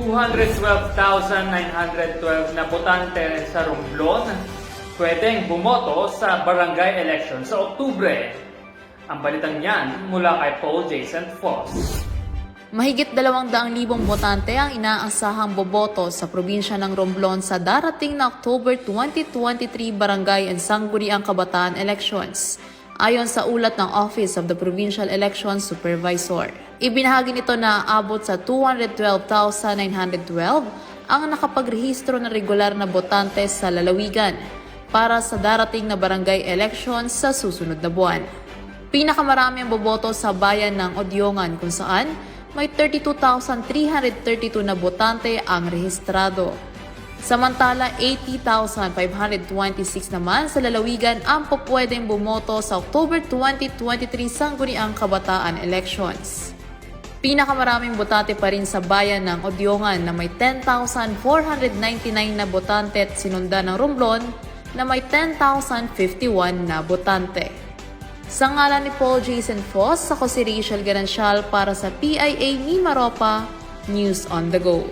212,912 na botante sa Romblon pwedeng bumoto sa barangay election sa Oktubre. Ang balitang yan mula kay Paul Jason Foss. Mahigit 200,000 botante ang inaasahang boboto sa probinsya ng Romblon sa darating na October 2023 Barangay and Sangguniang Kabataan elections. Ayon sa ulat ng Office of the Provincial Elections Supervisor. Ibinahagi nito na abot sa 212,912 ang nakapagrehistro na regular na botante sa lalawigan para sa darating na barangay elections sa susunod na buwan. Pinakamarami ang boboto sa bayan ng Odyongan kung saan may 32,332 na botante ang rehistrado. Samantala, 80,526 naman sa lalawigan ang pupwedeng bumoto sa October 2023 Sangguniang Kabataan Elections. Pinakamaraming botante pa rin sa bayan ng Odyongan na may 10,499 na botante at sinundan ng Romblon na may 10,051 na botante. Sa ngalan ni Paul Jason Foss, ako si Rachel Garansyal para sa PIA Mimaropa News on the Go.